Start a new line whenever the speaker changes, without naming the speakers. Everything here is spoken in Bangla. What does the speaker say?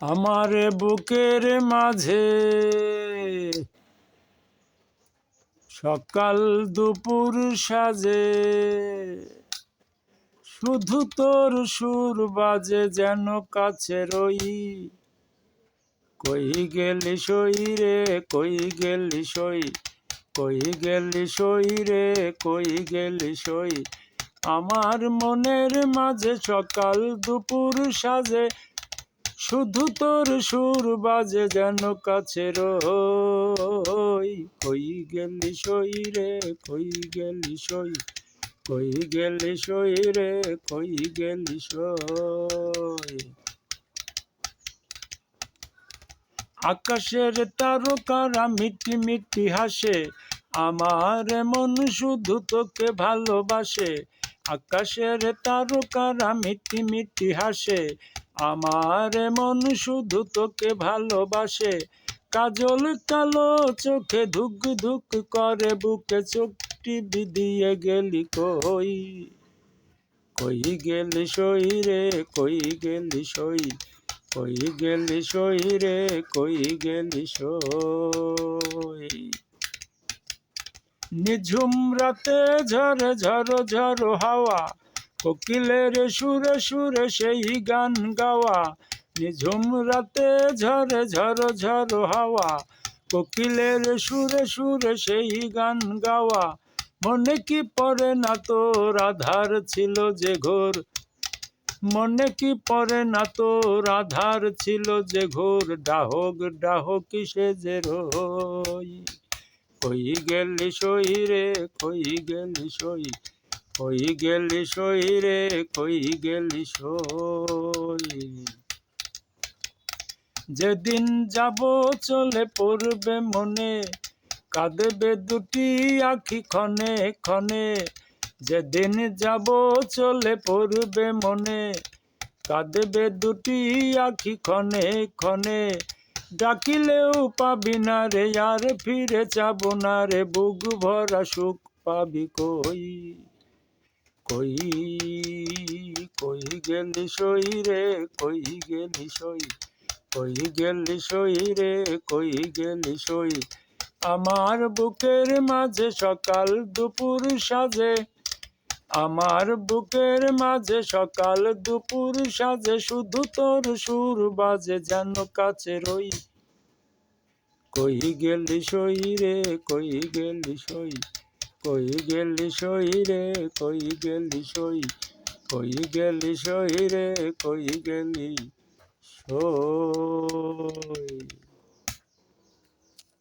আমার বুকের মাঝে। সকাল দুপুর সাজে। শুধু তোর সুর বাজে যেন কাছে রই। কই গেলি সই রে, কই গেলি সই, কই গেলি সই রে, কই গেলি সই। আমার মনের মাঝে সকাল দুপুর সাজে। শুধু তোর সুর বাজে যেন কাছে রই। কই গেলি সই রে, কই গেলি সই, কই গেলি সই রে, কই গেলি সই। আকাশের তারকারা মিটি মিটি হাসে, আমার মন শুধু তোকে ভালোবাসে। আকাশের তারকারা মিটি মিটি হাসে আমার মন শুধু তোকে ভালোবাসে, কাজল কালো চোখে ধুক ধুক করে, বুকে চোখটি বিদিয়ে গেলি কই? কই গেলি সই রে, কই গেলি সই? কই গেলি সই রে, কই গেলি সই? নিঝুম রাতে ঝরে ঝরো ঝরো হাওয়া কোকিলের সুরে সুরে সেই গান গাওয়া, নিঝুম রাতে ঝরে ঝরো ঝরো হাওয়া। কোকিলের সুরে সুরে সেই গান গাওয়া, মনে কি পড়ে না তোর আধার ছিল যে ঘোর? মনে কি পড়ে না তোর আধার ছিল যে ঘোর? ডাহক ডাহক কিসে যে রই। কই গেলি সই রে, কই গেলি সই? কই গেলি সই রে কই গেলি সই। যেদিন যাব চলে পড়বে মনে, কাঁদবে দুটি আখি ক্ষণে ক্ষণে। যেদিন যাব চলে পড়বে মনে, কাঁদবে দুটি আখি ক্ষণে ক্ষণে। ডাকিলেও পাবি না রে, আর ফিরে যাব না রে, বুক ভরা সুখ পাবি কই? কই কই গেলি সই রে, কই গেলি সই, কই গেলি সই রে, কই গেলি সই। আমার বুকের মাঝে সকাল দুপুর সাজে, আমার বুকের মাঝে সকাল দুপুর সাজে, শুধু তোর সুর বাজে যেন কাছে রই। কই গেলি সই রে, কই গেলি সই কই গেলি সই রে কই গেলি সই কই গেলি সই রে কই গেলি সই।